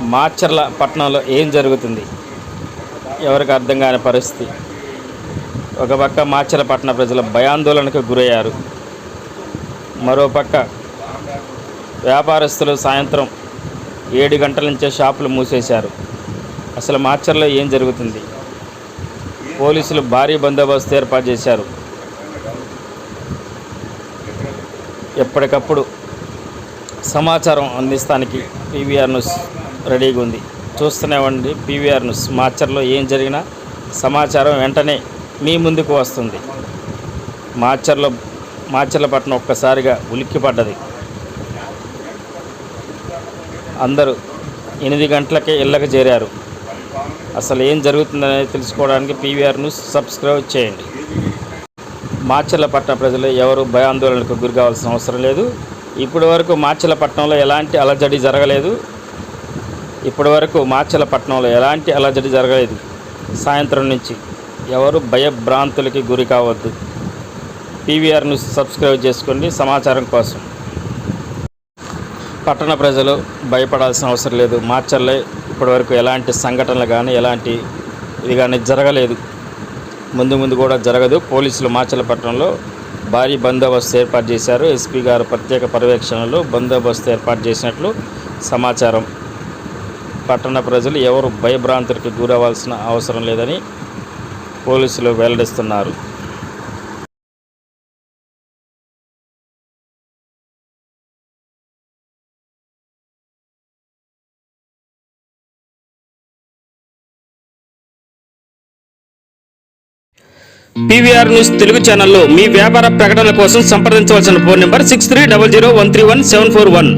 మాచర్ల పట్టణంలో ఏం జరుగుతుంది? ఎవరికి అర్థం కాని పరిస్థితి. ఒక పక్క మాచర్ల పట్టణ ప్రజలు భయాందోళనకు గురయ్యారు. మరోపక్క వ్యాపారస్తులు సాయంత్రం ఏడు గంటల నుంచే షాపులు మూసేశారు. అసలు మాచర్లో ఏం జరుగుతుంది? పోలీసులు భారీ బందోబస్తు ఏర్పాటు చేశారు. ఎప్పటికప్పుడు సమాచారం అందిస్తానికి పీవీఆర్ న్యూస్ రెడీగా ఉంది. చూస్తూనే ఉండి పీవీఆర్ న్యూస్. మాచర్లో ఏం జరిగినా సమాచారం వెంటనే మీ ముందుకు వస్తుంది. మాచర్లో మాచర్లపట్నం ఒక్కసారిగా ఉలిక్కిపడ్డది. అందరూ ఎనిమిది గంటలకే ఇళ్ళకి చేరారు. అసలు ఏం జరుగుతుందనేది తెలుసుకోవడానికి పీవీఆర్ న్యూస్ సబ్స్క్రైబ్ చేయండి. మాచర్లపట్నం ప్రజలు ఎవరు భయాందోళనకు గురి కావాల్సిన అవసరం లేదు. ఇప్పటి వరకు మాచర్లపట్నంలో ఎలాంటి అలజడి జరగలేదు. ఇప్పటి వరకు మాచలపట్నంలో ఎలాంటి అలజడి జరగలేదు. సాయంత్రం నుంచి ఎవరు భయభ్రాంతులకి గురి కావద్దు. పీవీఆర్ న్యూస్ సబ్స్క్రైబ్ చేసుకోండి. సమాచారం కోసం. పట్టణ ప్రజలు భయపడాల్సిన అవసరం లేదు. మార్చర్లే ఇప్పటివరకు ఎలాంటి సంఘటనలు కానీ ఎలాంటి ఇది కానీ జరగలేదు. ముందు ముందు కూడా జరగదు. పోలీసులు మాచలపట్నంలో భారీ బందోబస్తు ఏర్పాటు చేశారు. ఎస్పీ గారు ప్రత్యేక పర్యవేక్షణలో బందోబస్తు ఏర్పాటు చేసినట్లు సమాచారం. పట్టణ ప్రజలు ఎవరు భయభ్రాంతులకు గురవ్వాల్సిన అవసరం లేదని పోలీసులు వెల్లడిస్తున్నారు. పీవీఆర్ న్యూస్ తెలుగు ఛానల్లో మీ వ్యాపార ప్రకటనల కోసం సంప్రదించవలసిన phone number six three double zero one three one seven four one.